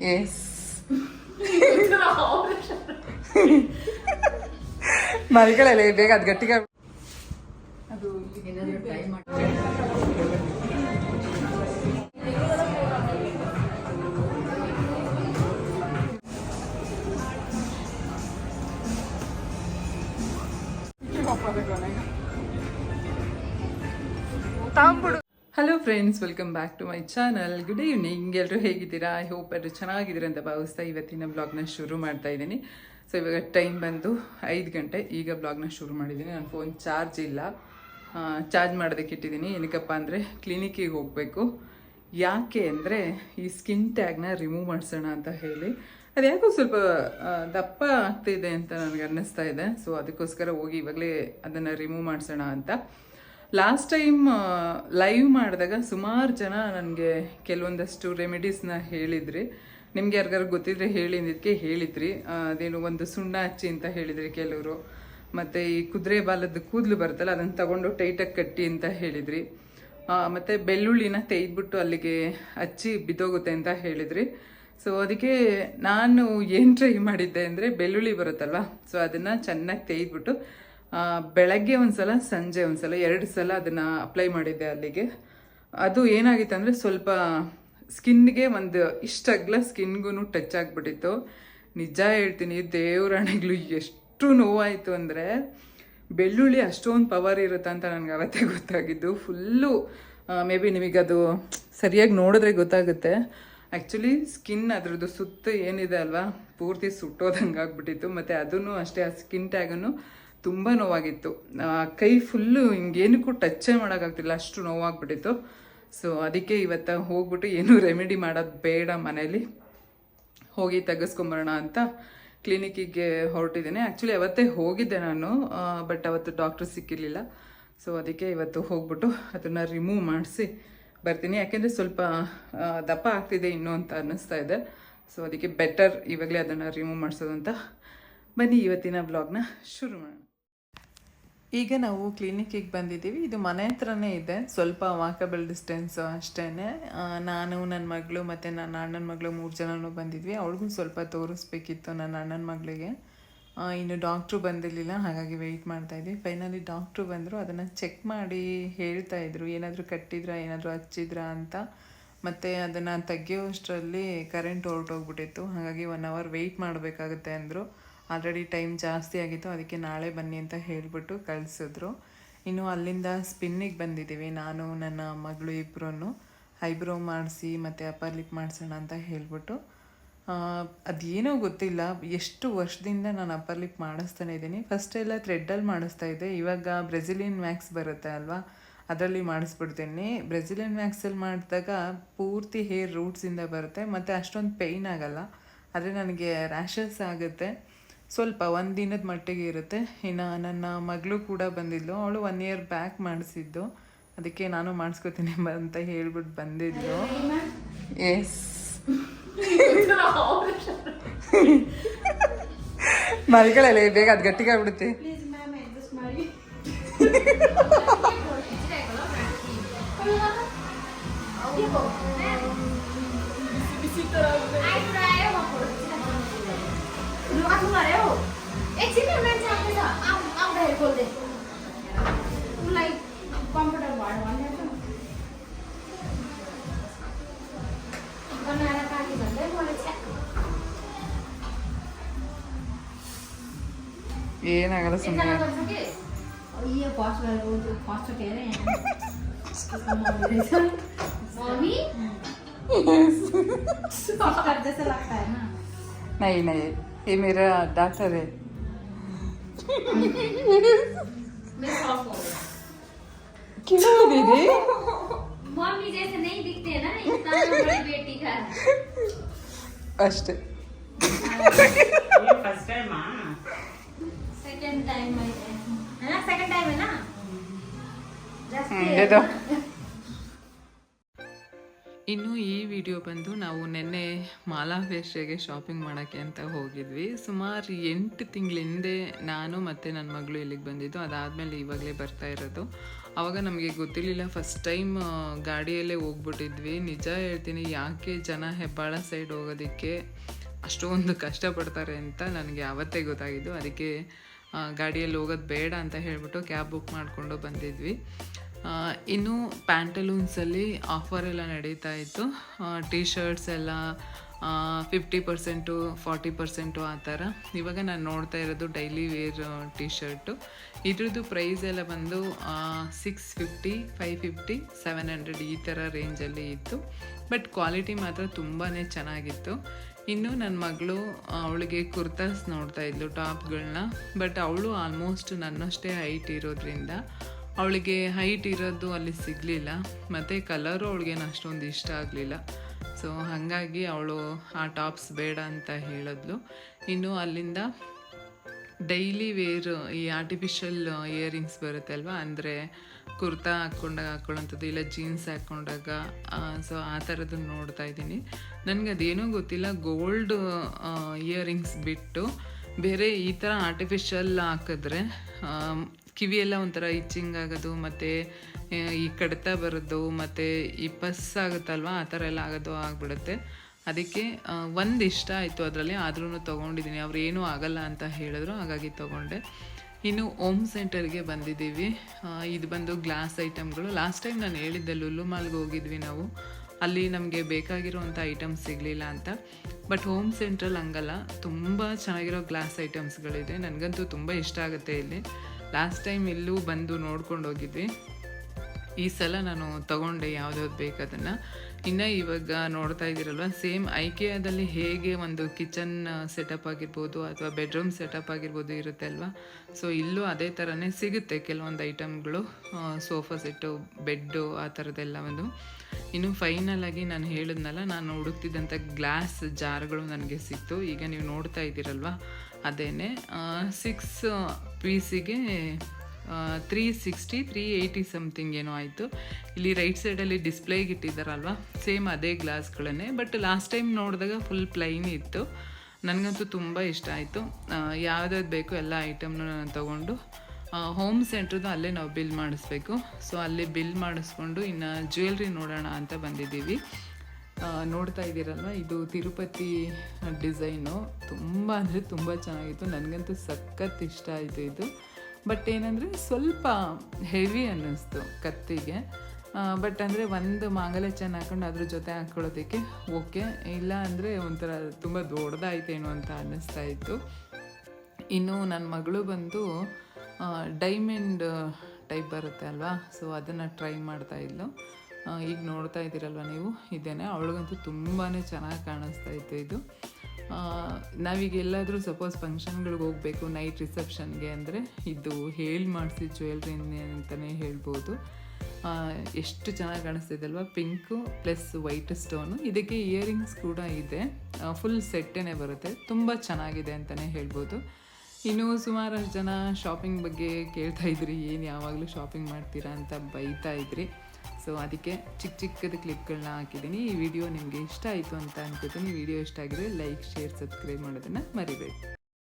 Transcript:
S ಮರಿಗಳಲ್ಲ ಬೇಗ ಅದು ಗಟ್ಟಿಗೆ ಅದು hello friends welcome back to my channel good evening ಎಲ್ಲರೂ ಹೇಗಿದ್ದೀರಾ? ಐ ಹೋಪ್ ಎಲ್ಲರೂ ಚೆನ್ನಾಗಿದ್ದೀರಾ ಅಂತ ಭಾವಿಸ್ತಾ ಇವತ್ತಿನ ಬ್ಲಾಗ್ನ ಶುರು ಮಾಡ್ತಾ ಇದ್ದೀನಿ. ಸೊ ಇವಾಗ ಟೈಮ್ ಬಂದು ಐದು ಗಂಟೆ. ಈಗ ಬ್ಲಾಗ್ನ ಶುರು ಮಾಡಿದ್ದೀನಿ. ನನ್ನ ಫೋನ್ ಚಾರ್ಜ್ ಇಲ್ಲ. ಚಾರ್ಜ್ ಮಾಡೋದಕ್ಕೆ ಇಟ್ಟಿದ್ದೀನಿ. ಏನಕ್ಕಪ್ಪ ಅಂದರೆ ಕ್ಲಿನಿಕ್ಕಿಗೆ ಹೋಗಬೇಕು. ಯಾಕೆ ಅಂದರೆ ಈ ಸ್ಕಿನ್ ಟ್ಯಾಗ್ನ ರಿಮೂವ್ ಮಾಡಿಸೋಣ ಅಂತ ಹೇಳಿ. ಅದು ಯಾಕೋ ಸ್ವಲ್ಪ ದಪ್ಪ ಆಗ್ತಿದೆ ಅಂತ ನನಗೆ ಅನ್ನಿಸ್ತಾ ಇದೆ. ಸೊ ಅದಕ್ಕೋಸ್ಕರ ಹೋಗಿ ಇವಾಗಲೇ ಅದನ್ನು ರಿಮೂವ್ ಮಾಡಿಸೋಣ ಅಂತ. ಲಾಸ್ಟ್ ಟೈಮ್ ಲೈವ್ ಮಾಡಿದಾಗ ಸುಮಾರು ಜನ ನನಗೆ ಕೆಲವೊಂದಷ್ಟು ರೆಮಿಡೀಸ್ನ ಹೇಳಿದ್ರಿ. ನಿಮ್ಗೆ ಯಾರಿಗಾರು ಗೊತ್ತಿದ್ರೆ ಹೇಳಿದ್ದಕ್ಕೆ ಹೇಳಿದ್ರಿ. ಅದೇನು ಒಂದು ಸುಣ್ಣ ಹಚ್ಚಿ ಅಂತ ಹೇಳಿದ್ರಿ ಕೆಲವರು. ಮತ್ತು ಈ ಕುದುರೆ ಬಾಲದ ಕೂದಲು ಬರುತ್ತಲ್ಲ, ಅದನ್ನು ತಗೊಂಡು ಟೈಟಾಗಿ ಕಟ್ಟಿ ಅಂತ ಹೇಳಿದ್ರಿ. ಮತ್ತೆ ಬೆಳ್ಳುಳ್ಳಿನ ತೆಗೆದ್ಬಿಟ್ಟು ಅಲ್ಲಿಗೆ ಹಚ್ಚಿ ಬಿದ್ದೋಗುತ್ತೆ ಅಂತ ಹೇಳಿದ್ರಿ. ಸೊ ಅದಕ್ಕೆ ನಾನು ಏನು ಟ್ರೈ ಮಾಡಿದ್ದೆ ಅಂದರೆ ಬೆಳ್ಳುಳ್ಳಿ ಬರುತ್ತಲ್ವ? ಸೊ ಅದನ್ನು ಚೆನ್ನಾಗಿ ತೆಗೆದ್ಬಿಟ್ಟು ಬೆಳಗ್ಗೆ ಒಂದ್ಸಲ, ಸಂಜೆ ಒಂದ್ಸಲ, ಎರಡು ಸಲ ಅದನ್ನು ಅಪ್ಲೈ ಮಾಡಿದ್ದೆ ಅಲ್ಲಿಗೆ. ಅದು ಏನಾಗಿತ್ತು ಅಂದರೆ ಸ್ವಲ್ಪ ಸ್ಕಿನ್ಗೆ ಒಂದು ಇಷ್ಟಗ್ಲ ಸ್ಕಿನ್ಗೂ ಟಚ್ ಆಗಿಬಿಟ್ಟಿತ್ತು. ನಿಜ ಹೇಳ್ತೀನಿ ದೇವರಾಣಿಗಳು ಎಷ್ಟು ನೋವಾಯಿತು ಅಂದರೆ ಬೆಳ್ಳುಳ್ಳಿ ಅಷ್ಟೊಂದು ಪವರ್ ಇರುತ್ತೆ ಅಂತ ನನಗೆ ಅವತ್ತೇ ಗೊತ್ತಾಗಿದ್ದು. ಫುಲ್ಲು ಮೇ ಬಿ ನಿಮಗದು ಸರಿಯಾಗಿ ನೋಡಿದ್ರೆ ಗೊತ್ತಾಗುತ್ತೆ. ಆ್ಯಕ್ಚುಲಿ ಸ್ಕಿನ್ ಅದ್ರದ್ದು ಸುತ್ತ ಏನಿದೆ ಅಲ್ವಾ? ಪೂರ್ತಿ ಸುಟ್ಟೋದಂಗೆ ಆಗ್ಬಿಟ್ಟಿತ್ತು. ಮತ್ತು ಅದನ್ನು ಅಷ್ಟೇ, ಆ ಸ್ಕಿನ್ ಟ್ಯಾಗನ್ನು ತುಂಬ ನೋವಾಗಿತ್ತು. ಕೈ ಫುಲ್ಲು ಹಿಂಗೇನಕ್ಕೂ ಟಚ್ಚೇ ಮಾಡೋಕ್ಕಾಗ್ತಿಲ್ಲ, ಅಷ್ಟು ನೋವಾಗ್ಬಿಟ್ಟಿತ್ತು. ಸೊ ಅದಕ್ಕೆ ಇವತ್ತು ಹೋಗ್ಬಿಟ್ಟು ಏನೂ ರೆಮಿಡಿ ಮಾಡೋದು ಬೇಡ ಮನೇಲಿ. ಹೋಗಿ ತೆಗೆಸ್ಕೊಂಬರೋಣ ಅಂತ ಕ್ಲಿನಿಕ್ಕಿಗೆ ಹೊರಟಿದ್ದೀನಿ. ಆ್ಯಕ್ಚುಲಿ ಅವತ್ತೇ ಹೋಗಿದ್ದೆ ನಾನು ಬಟ್ ಅವತ್ತು ಡಾಕ್ಟ್ರ್ ಸಿಕ್ಕಿರಲಿಲ್ಲ. ಸೊ ಅದಕ್ಕೆ ಇವತ್ತು ಹೋಗ್ಬಿಟ್ಟು ಅದನ್ನು ರಿಮೂವ್ ಮಾಡಿಸಿ ಬರ್ತೀನಿ. ಯಾಕೆಂದರೆ ಸ್ವಲ್ಪ ದಪ್ಪ ಆಗ್ತಿದೆ ಇನ್ನೂ ಅಂತ ಅನ್ನಿಸ್ತಾ ಇದೆ. ಸೊ ಅದಕ್ಕೆ ಬೆಟರ್ ಇವಾಗಲೇ ಅದನ್ನು ರಿಮೂವ್ ಮಾಡಿಸೋದು ಅಂತ. ಬನ್ನಿ, ಇವತ್ತಿನ ಬ್ಲಾಗ್ನ ಶುರು ಮಾಡೋಣ. ಈಗ ನಾವು ಕ್ಲಿನಿಕ್ಕಿಗೆ ಬಂದಿದ್ದೀವಿ. ಇದು ಮನೆ ಹತ್ರನೇ ಇದೆ. ಸ್ವಲ್ಪ ವಾಕಬಲ್ ಡಿಸ್ಟೆನ್ಸ್ ಅಷ್ಟೇ ನಾನು ನನ್ನ ಮಗಳು ಮತ್ತು ನನ್ನ ಅಣ್ಣನ ಮಗಳು ಮೂರು ಜನನೂ ಬಂದಿದ್ವಿ. ಅವಳಿಗೂ ಸ್ವಲ್ಪ ತೋರಿಸ್ಬೇಕಿತ್ತು ನನ್ನ ಅಣ್ಣನ ಮಗಳಿಗೆ. ಇನ್ನು ಡಾಕ್ಟ್ರು ಬಂದಿರಲಿಲ್ಲ, ಹಾಗಾಗಿ ವೆಯ್ಟ್ ಮಾಡ್ತಾ ಇದ್ವಿ. ಫೈನಲಿ ಡಾಕ್ಟ್ರು ಬಂದರು. ಅದನ್ನು ಚೆಕ್ ಮಾಡಿ ಹೇಳ್ತಾ ಇದ್ರು. ಏನಾದರೂ ಕಟ್ಟಿದ್ರಾ, ಏನಾದರೂ ಹಚ್ಚಿದ್ರಾ ಅಂತ. ಮತ್ತು ಅದನ್ನು ತೆಗೆಯೋಷ್ಟರಲ್ಲಿ ಕರೆಂಟ್ ಹೊರಟೋಗ್ಬಿಟ್ಟಿತ್ತು. ಹಾಗಾಗಿ ಒನ್ ಅವರ್ ವೆಯ್ಟ್ ಮಾಡಬೇಕಾಗುತ್ತೆ ಅಂದರು. ಆಲ್ರೆಡಿ ಟೈಮ್ ಜಾಸ್ತಿ ಆಗಿತ್ತು, ಅದಕ್ಕೆ ನಾಳೆ ಬನ್ನಿ ಅಂತ ಹೇಳಿಬಿಟ್ಟು ಕಳಿಸಿದ್ರು. ಇನ್ನು ಅಲ್ಲಿಂದ ಸ್ಪಿನ್ನಿಗೆ ಬಂದಿದ್ದೀವಿ. ನಾನು, ನನ್ನ ಮಗಳು ಇಬ್ಬರೂ ಐಬ್ರೋ ಮಾಡಿಸಿ, ಮತ್ತು ಅಪ್ಪರ್ ಲಿಪ್ ಮಾಡಿಸೋಣ ಅಂತ ಹೇಳಿಬಿಟ್ಟು. ಅದೇನೋ ಗೊತ್ತಿಲ್ಲ. ಎಷ್ಟು ವರ್ಷದಿಂದ ನಾನು ಅಪ್ಪರ್ ಲಿಪ್ ಮಾಡಿಸ್ತಾನೆ ಇದ್ದೀನಿ. ಫಸ್ಟ್ ಎಲ್ಲ ಥ್ರೆಡ್ಡಲ್ಲಿ ಮಾಡಿಸ್ತಾ ಇದ್ದೆ. ಇವಾಗ ಬ್ರೆಜಿಲಿಯನ್ ಮ್ಯಾಕ್ಸ್ ಬರುತ್ತೆ ಅಲ್ವಾ? ಅದರಲ್ಲಿ ಮಾಡಿಸ್ಬಿಡ್ತೀನಿ. ಬ್ರೆಜಿಲಿಯನ್ ವ್ಯಾಕ್ಸಲ್ಲಿ ಮಾಡಿದಾಗ ಪೂರ್ತಿ ಹೇರ್ ರೂಟ್ಸಿಂದ ಬರುತ್ತೆ. ಮತ್ತು ಅಷ್ಟೊಂದು ಪೇಯ್ನ್ ಆಗಲ್ಲ. ಆದರೆ ನನಗೆ ರ್ಯಾಷಸ್ ಆಗುತ್ತೆ. ಸ್ವಲ್ಪ ಒಂದು ದಿನದ ಮಟ್ಟಿಗೆ ಇರುತ್ತೆ ಇನ್ನು ನನ್ನ ಮಗಳು ಕೂಡ ಬಂದಿದ್ಲು ಅವಳು ಒನ್ ಇಯರ್ ಬ್ಯಾಕ್ ಮಾಡಿಸಿದ್ದು ಅದಕ್ಕೆ ನಾನು ಮಾಡಿಸ್ಕೋತೀನಿ ಅಂತ ಹೇಳ್ಬಿಟ್ಟು ಬಂದಿದ್ಲು ಎಸ್ ಮಲ್ಗಳಲ್ಲ ಬೇಗ ಅದು खोल दे। कंप्यूटर वार्ड वन है बनाएर पानी भन्दै मलाई छ्या ए नगर सुन्ने यो फ़र्स्ट गरेको त्यो फर्स्टचोटि हेरेँ यहाँ मम्मी? डॉक्टर जैसे लगता है ना। नहीं नहीं ये मेरा डॉक्टर है। क्यों दीदी मम्मी जैसे नहीं दिखते ना इतना बड़ी बेटी का अष्ट सेकंड टाइम है। ना? सेकंड टाइम है ना? Just ಹ್ಮ್, ಬಂದು ನಾವು ನಿನ್ನೆ ಮಾಲಾ ಫೇಸ್ಟ್ರಿಗೆ ಶಾಪಿಂಗ್ ಮಾಡೋಕ್ಕೆ ಅಂತ ಹೋಗಿದ್ವಿ. ಸುಮಾರು ಎಂಟು ತಿಂಗಳ ಹಿಂದೆ ನಾನು ಮತ್ತು ನನ್ನ ಮಗಳು ಇಲ್ಲಿಗೆ ಬಂದಿದ್ದು. ಅದಾದಮೇಲೆ ಇವಾಗಲೇ ಬರ್ತಾ ಇರೋದು. ಆವಾಗ ನಮಗೆ ಗೊತ್ತಿರಲಿಲ್ಲ. ಫಸ್ಟ್ ಟೈಮ್ ಗಾಡಿಯಲ್ಲೇ ಹೋಗ್ಬಿಟ್ಟಿದ್ವಿ. ನಿಜ ಹೇಳ್ತೀನಿ, ಯಾಕೆ ಜನ ಹೆಬ್ಬಾಳ ಸೈಡ್ ಹೋಗೋದಕ್ಕೆ ಅಷ್ಟೊಂದು ಕಷ್ಟಪಡ್ತಾರೆ ಅಂತ ನನಗೆ ಅವತ್ತೇ ಗೊತ್ತಾಗಿದ್ದು. ಅದಕ್ಕೆ ಗಾಡಿಯಲ್ಲಿ ಹೋಗೋದು ಬೇಡ ಅಂತ ಹೇಳಿಬಿಟ್ಟು ಕ್ಯಾಬ್ ಬುಕ್ ಮಾಡಿಕೊಂಡು ಬಂದಿದ್ವಿ. ಇನ್ನು ಪ್ಯಾಂಟಲೂನ್ಸಲ್ಲಿ ಆಫರ್ ಎಲ್ಲ ನಡೀತಾ ಇತ್ತು. ಟಿ ಶರ್ಟ್ಸ್ ಎಲ್ಲ ಫಿಫ್ಟಿ ಪರ್ಸೆಂಟು ಫಾರ್ಟಿ ಪರ್ಸೆಂಟು ಆ ಥರ. ಇವಾಗ ನಾನು ನೋಡ್ತಾ ಇರೋದು ಡೈಲಿ ವೇರ್ ಟಿ ಶರ್ಟು ಇದ್ರದ್ದು ಪ್ರೈಸ್ ಎಲ್ಲ ಬಂದು six fifty five fifty seven hundred ಈ ಥರ ರೇಂಜಲ್ಲಿ ಇತ್ತು. ಬಟ್ ಕ್ವಾಲಿಟಿ ಮಾತ್ರ ತುಂಬಾ ಚೆನ್ನಾಗಿತ್ತು. ಇನ್ನು ನನ್ನ ಮಗಳು ಅವಳಿಗೆ ಕುರ್ತಾಸ್ ನೋಡ್ತಾ ಇದ್ಲು ಟಾಪ್ಗಳನ್ನ ಬಟ್ ಅವಳು ಆಲ್ಮೋಸ್ಟ್ ನನ್ನಷ್ಟೇ ಹೈಟ್ ಇರೋದ್ರಿಂದ ಅವಳಿಗೆ ಹೈಟ್ ಇರೋದು ಅಲ್ಲಿ ಸಿಗಲಿಲ್ಲ, ಮತ್ತು ಕಲರು ಅವಳಿಗೇನು ಅಷ್ಟೊಂದು ಇಷ್ಟ ಆಗಲಿಲ್ಲ. ಸೊ ಹಾಗಾಗಿ ಅವಳು ಆ ಟಾಪ್ಸ್ ಬೇಡ ಅಂತ ಹೇಳಿದ್ಲು. ಇನ್ನು ಅಲ್ಲಿಂದ ಡೈಲಿ ವೇರ್ ಈ ಆರ್ಟಿಫಿಷಿಯಲ್ ಇಯರಿಂಗ್ಸ್ ಬರುತ್ತೆ ಅಲ್ವಾ ಅಂದರೆ ಕುರ್ತಾ ಹಾಕ್ಕೊಂಡಾಗ ಹಾಕ್ಕೊಳ್ಳೋಂಥದ್ದು ಇಲ್ಲ ಜೀನ್ಸ್ ಹಾಕ್ಕೊಂಡಾಗ ಸೊ ಆ ಥರದ್ದು ನೋಡ್ತಾ ಇದ್ದೀನಿ. ನನಗೆ ಅದೇನೂ ಗೊತ್ತಿಲ್ಲ ಗೋಲ್ಡ್ ಇಯರಿಂಗ್ಸ್ ಬಿಟ್ಟು ಬೇರೆ ಈ ಥರ ಆರ್ಟಿಫಿಷಿಯಲ್ ಹಾಕಿದ್ರೆ ಕಿವಿಯೆಲ್ಲ ಒಂಥರ ಇಚ್ಚಿಂಗ್ ಆಗೋದು, ಮತ್ತು ಈ ಕಡಿತ ಬರೋದು, ಮತ್ತು ಈ ಪಸ್ ಆಗುತ್ತಲ್ವ, ಆ ಥರ ಎಲ್ಲ ಆಗೋದು ಆಗ್ಬಿಡುತ್ತೆ. ಅದಕ್ಕೆ ಒಂದು ಇಷ್ಟ ಆಯಿತು ಅದರಲ್ಲಿ ಆದ್ರೂ ತೊಗೊಂಡಿದ್ದೀನಿ. ಅವ್ರು ಏನೂ ಆಗಲ್ಲ ಅಂತ ಹೇಳಿದ್ರು, ಹಾಗಾಗಿ ತೊಗೊಂಡೆ. ಇನ್ನು ಓಮ್ ಸೆಂಟರ್ಗೆ ಬಂದಿದ್ದೀವಿ. ಇದು ಬಂದು ಗ್ಲಾಸ್ ಐಟಮ್ಗಳು. ಲಾಸ್ಟ್ ಟೈಮ್ ನಾನು ಹೇಳಿದ್ದೆ ಲುಲ್ಲು ಮಾಲ್ಗೆ ಹೋಗಿದ್ವಿ ನಾವು. ಅಲ್ಲಿ ನಮಗೆ ಬೇಕಾಗಿರುವಂಥ ಐಟಮ್ಸ್ ಸಿಗಲಿಲ್ಲ ಅಂತ. ಬಟ್ ಹೋಮ್ ಸೆಂಟ್ರಲ್ಲಿ ಹಂಗಲ್ಲ. ತುಂಬ ಚೆನ್ನಾಗಿರೋ ಗ್ಲಾಸ್ ಐಟಮ್ಸ್ಗಳಿದೆ. ನನಗಂತೂ ತುಂಬ ಇಷ್ಟ ಆಗುತ್ತೆ ಇಲ್ಲಿ. ಲಾಸ್ಟ್ ಟೈಮ್ ಇಲ್ಲೂ ಬಂದು ನೋಡ್ಕೊಂಡು ಹೋಗಿದ್ವಿ. ಈ ಸಲ ನಾನು ತಗೊಂಡೆ ಯಾವ್ದ್ಯಾವ್ದು ಬೇಕು ಅದನ್ನು. ಇನ್ನು ಇವಾಗ ನೋಡ್ತಾ ಇದ್ದೀರಲ್ವ ಸೇಮ್ ಐಕೆಯಾದಲ್ಲಿ ಹೇಗೆ ಒಂದು ಕಿಚನ್ ಸೆಟಪ್ ಆಗಿರ್ಬೋದು ಅಥವಾ ಬೆಡ್ರೂಮ್ ಸೆಟಪ್ ಆಗಿರ್ಬೋದು ಇರುತ್ತೆ ಅಲ್ವಾ? ಸೊ ಇಲ್ಲೂ ಅದೇ ಥರನೇ ಸಿಗುತ್ತೆ ಕೆಲವೊಂದು ಐಟಮ್ಗಳು ಸೋಫಾ ಸೆಟ್ಟು ಬೆಡ್ಡು ಆ ಥರದ್ದೆಲ್ಲ ಒಂದು. ಇನ್ನು ಫೈನಲ್ ಆಗಿ ನಾನು ಹೇಳಿದ್ನಲ್ಲ, ನಾನು ಹುಡುಕ್ತಿದ್ದಂಥ ಗ್ಲಾಸ್ ಜಾರ್ಗಳು ನನಗೆ ಸಿಕ್ತು. ಈಗ ನೀವು ನೋಡ್ತಾ ಇದ್ದೀರಲ್ವ ಅದೇನೆ. Six ಪೀಸಿಗೆ three sixty three eighty something ಏನೋ ಆಯಿತು. ಇಲ್ಲಿ ರೈಟ್ ಸೈಡಲ್ಲಿ ಡಿಸ್ಪ್ಲೇಗೆ ಇಟ್ಟಿದ್ದಾರಲ್ವ ಸೇಮ್ ಅದೇ ಗ್ಲಾಸ್ಗಳನ್ನೇ ಬಟ್ ಲಾಸ್ಟ್ ಟೈಮ್ ನೋಡಿದಾಗ ಫುಲ್ ಪ್ಲೈನ್ ಇತ್ತು. ನನಗಂತೂ ತುಂಬ ಇಷ್ಟ ಆಯಿತು. ಯಾವ್ದಾವ್ದು ಬೇಕು ಎಲ್ಲ ಐಟಮ್ನ ನಾನು ತೊಗೊಂಡು ಹೋಮ್ ಸೆಂಟ್ರದ್ದು ಅಲ್ಲೇ ನಾವು ಬಿಲ್ ಮಾಡಿಸ್ಬೇಕು. ಸೊ ಅಲ್ಲೇ ಬಿಲ್ ಮಾಡಿಸ್ಕೊಂಡು ಇನ್ನು ಜ್ಯುವೆಲ್ರಿ ನೋಡೋಣ ಅಂತ ಬಂದಿದ್ದೀವಿ. ನೋಡ್ತಾ ಇದ್ದೀರಲ್ವ? ಇದು ತಿರುಪತಿ ಡಿಸೈನು. ತುಂಬ ಅಂದರೆ ತುಂಬ ಚೆನ್ನಾಗಿತ್ತು. ನನಗಂತೂ ಸಖತ್ ಇಷ್ಟ ಆಯಿತು ಇದು. ಬಟ್ ಏನಂದರೆ ಸ್ವಲ್ಪ ಹೆವಿ ಅನ್ನಿಸ್ತು ಕತ್ತಿಗೆ. ಬಟ್ ಅಂದರೆ ಒಂದು ಮಾಂಗಲ್ಯ ಚೆನ್ನ ಹಾಕೊಂಡು ಅದ್ರ ಜೊತೆ ಹಾಕ್ಕೊಳ್ಳೋದಕ್ಕೆ ಓಕೆ. ಇಲ್ಲ ಅಂದರೆ ಒಂಥರ ತುಂಬ ದೊಡ್ಡದಾಯ್ತೇನೋ ಅಂತ ಅನ್ನಿಸ್ತಾ ಇತ್ತು. ಇನ್ನು ನನ್ನ ಮಗಳು ಬಂದು ಡೈಮಂಡ್ ಟೈಪ್ ಬರುತ್ತೆ ಅಲ್ವಾ? ಸೊ ಅದನ್ನು ಟ್ರೈ ಮಾಡ್ತಾ ಇದ್ಲು. ಈಗ ನೋಡ್ತಾ ಇದ್ದೀರಲ್ವ ನೀವು? ಇದೇನೆ. ಅವಳಿಗಂತೂ ತುಂಬಾ ಚೆನ್ನಾಗಿ ಕಾಣಿಸ್ತಾ ಇತ್ತು ಇದು. ನಾವೀಗ ಎಲ್ಲಾದರೂ ಸಪೋಸ್ ಫಂಕ್ಷನ್ಗಳಿಗೆ ಹೋಗಬೇಕು ನೈಟ್ ರಿಸೆಪ್ಷನ್ಗೆ ಅಂದರೆ ಇದು ಹೇಳಿ ಮಾಡಿಸಿ ಜ್ಯುವೆಲ್ರಿ ಅಂತಲೇ ಹೇಳ್ಬೋದು. ಎಷ್ಟು ಚೆನ್ನಾಗಿ ಕಾಣಿಸ್ತಿದೆ ಅಲ್ವಾ? ಪಿಂಕು ಪ್ಲಸ್ ವೈಟ್ ಸ್ಟೋನು ಇದಕ್ಕೆ ಇಯರಿಂಗ್ಸ್ ಕೂಡ ಇದೆ. ಫುಲ್ ಸೆಟ್ಟೇ ಬರುತ್ತೆ. ತುಂಬ ಚೆನ್ನಾಗಿದೆ ಅಂತಲೇ ಹೇಳ್ಬೋದು. ಇನ್ನು ಸುಮಾರಷ್ಟು ಜನ ಶಾಪಿಂಗ್ ಬಗ್ಗೆ ಕೇಳ್ತಾ ಇದ್ರಿ. ಏನು ಯಾವಾಗಲೂ ಶಾಪಿಂಗ್ ಮಾಡ್ತೀರಾ ಅಂತ ಬೈತಾ ಇದ್ರಿ. ಸೊ ಅದಕ್ಕೆ ಚಿಕ್ಕ ಚಿಕ್ಕದ ಕ್ಲಿಪ್ಗಳನ್ನ ಹಾಕಿದ್ದೀನಿ. ಈ ವಿಡಿಯೋ ನಿಮಗೆ ಇಷ್ಟ ಆಯಿತು ಅಂತ ಅನ್ಕೋತೀನಿ. ವಿಡಿಯೋ ಇಷ್ಟ ಆಗಿದ್ರೆ ಲೈಕ್ ಶೇರ್ ಸಬ್ಸ್ಕ್ರೈಬ್ ಮಾಡೋದನ್ನು ಮರಿಬೇಡಿ.